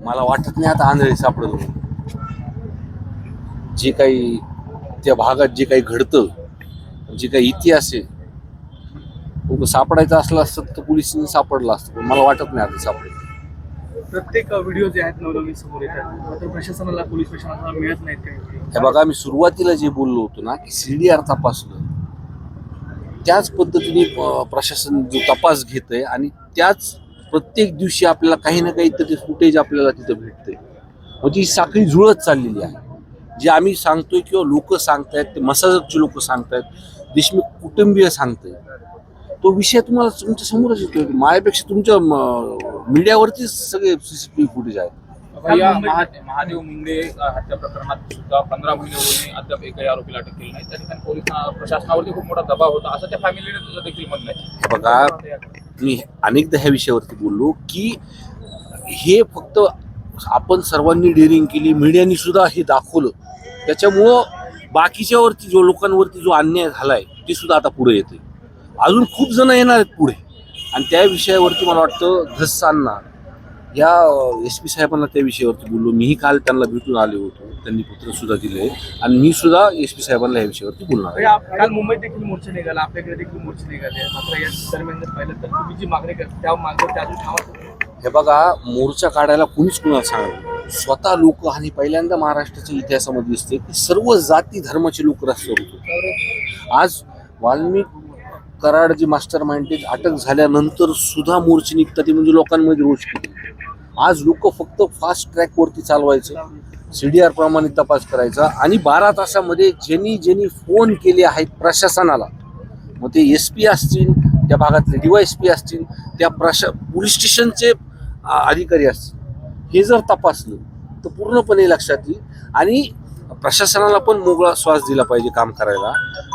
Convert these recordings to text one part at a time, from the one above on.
मला वाटत नाही आता आंधळी सापडत. जे काही त्या भागात जे काही घडतं जे काही इतिहास आहे तो सापडायचं असलं असतं तर पोलिसांनी सापडलं असतं पण मला वाटत नाही आता सापडेल. प्रत्येक व्हिडिओ जे आहेत नवनवीन समोर येतात प्रशासनाला पोलीस प्रशासनाला मिळत नाहीत काही. हे बघा मी सुरुवातीला जे बोललो होतो ना की सी डी आर तपासलं. त्याच पद्धतीने प्रशासन जो तपास घेत आहे आणि त्याच प्रत्येक दिवशी आपल्याला काही ना काही तरी फुटेज आपल्याला तिथं भेटते. म्हणजे ही साखळी जुळत चाललेली आहे. जे आम्ही सांगतोय किंवा लोक सांगतायत ते मसाजकचे लोक सांगतायत देशमुख कुटुंबीय सांगताय. तो विषय तुम्हाला तुमच्या समोरच येतोय. माझ्यापेक्षा तुमच्या मीडियावरतीच सगळे सीसीटीव्ही फुटेज आहेत. या महा- महादेव मुंडे हत्या प्रकरणात सुद्धा पंधरा महिने होऊनही अद्याप एकही आरोपीला अटक केली नाही त्या ठिकाणी पोलीस प्रशासनावरती खूप मोठा दबाव होता. असं त्या फॅमिलीने देखील म्हणलंय बघा मी अनेकदा ह्या विषयावरती बोललो की हे फक्त आपण सर्वांनी डेअरिंग केली मीडियानी सुद्धा हे दाखवलं. त्याच्यामुळं बाकीच्यावरती जो लोकांवरती जो अन्याय झालाय ते सुद्धा आता पुढे येते अजून खूप जण येणार आहेत पुढे. आणि त्या विषयावरती मला वाटतं धस्सांना या एस पी साहेबांना त्या विषयावरती बोललो. मीही काल त्यांना भेटून आले होतो. त्यांनी पत्र सुद्धा दिले आणि मी सुद्धा एस पी साहेबांना या विषयावरती बोलणार आहे. म्हणजे काल मुंबईत देखील मोर्चे निघाला. आपल्याकडे देखील मोर्चे निघाले. मात्र या दरम्यान जर पाहिलं तर तुम्ही जी मागणी करता त्या मागणी अजून हे बघा मोर्चा काढायला कोणीच कुणाला सांगत स्वतः लोक आणि पहिल्यांदा महाराष्ट्राच्या इतिहासामध्ये दिसते की सर्व जाती धर्माचे लोक रस्त्यावर होते आज वाल्मिक कराड जे मास्टर माइंड अटक झाल्यानंतर सुद्धा मोर्चे निघतात ते म्हणजे लोकांमध्ये रोज केली आज लोक फक्त फास्ट ट्रॅकवरती चालवायचं. आर प्रमाणे तपास करायचा. आणि बारा तासामध्ये ज्यांनी ज्यांनी फोन केले आहेत प्रशासनाला मग ते एस पी असतील त्या भागातले डीवायस पी असतील त्या प्रशा पोलीस स्टेशनचे आ, अधिकारी असतील. हे जर तपासलं तर पूर्णपणे लक्षात येईल. आणि प्रशासनाला पण मोकळा श्वास दिला पाहिजे काम करायला.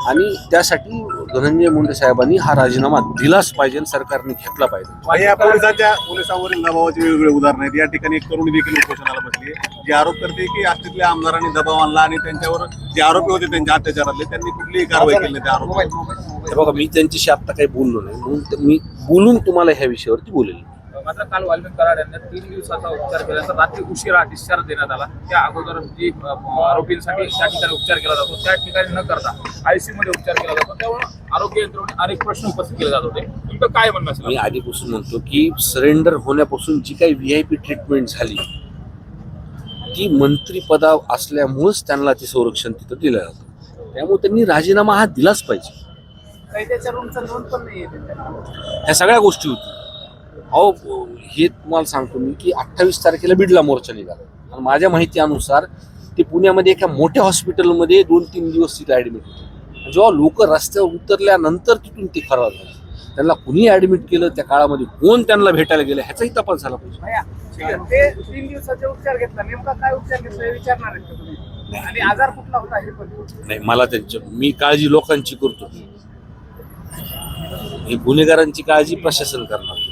आणि त्यासाठी धनंजय मुंडे साहेबांनी हा राजीनामा दिलाच पाहिजे आणि सरकारने घेतला पाहिजे. आणि या पोलिसांच्या पोलिसांवरील दबावाचे वेगवेगळे उदाहरण आहेत. या ठिकाणी एक तरुणी देखील उपोषणाला बसली आहे. जी आरोप करते की आष्टीतल्या आमदारांनी दबाव आणला आणि त्यांच्यावर जे आरोपी होते त्यांच्या अत्याचारातले त्यांनी कुठलीही कारवाई केली नाही त्या आरोप बघा मी त्यांच्याशी आत्ता काही बोललो नाही. म्हणून ते- मी बोलून तुम्हाला ह्या विषयावरती बोलेल. मात्र काल वाल्मिक कराड यांना तीन दिवसाचा उपचार केल्यानंतर रात्री उशिरा डिस्चार्ज देण्यात आला. त्या अगोदर जी आरोपींसाठी ज्या ठिकाणी उपचार केला जातो. त्या ठिकाणी न करता आयसीयू मध्ये उपचार केला जातो. त्यामुळे आरोग्य यंत्रणेने अनेक प्रश्न उपस्थित केले जात होते. तुमचं काय म्हणणं मी आधीपासून म्हणतो की सरेंडर होण्यापासून जी काही व्ही आय पी ट्रीटमेंट झाली ती मंत्रीपदा असल्यामुळेच त्यांना ते संरक्षण तिथं दिलं जातं. त्यामुळे त्यांनी राजीनामा हा दिलाच पाहिजे. ह्या सगळ्या गोष्टी होती. अहो हे तुम्हाला सांगतो मी की अठ्ठावीस तारखेला बिडला मोर्चा निघाला. आणि माझ्या माहिती अनुसार ते पुण्यामध्ये एका मोठ्या हॉस्पिटलमध्ये दोन तीन दिवस तिथे ऍडमिट होते. जेव्हा लोक रस्त्यावर उतरल्यानंतर तिथून ते फरार झाले. त्यांना कुणी ऍडमिट केलं त्या काळामध्ये कोण त्यांना भेटायला गेलं ह्याचाही तपास झाला पाहिजे. ते तीन दिवसाचे उपचार घेतला. नेमका काय उपचार घेतला विचारणार आणि आजार कुठला होता हे पण? नाही मला त्यांच्या मी काळजी लोकांची करतो. ही गुन्हेगारांची काळजी प्रशासन करणार.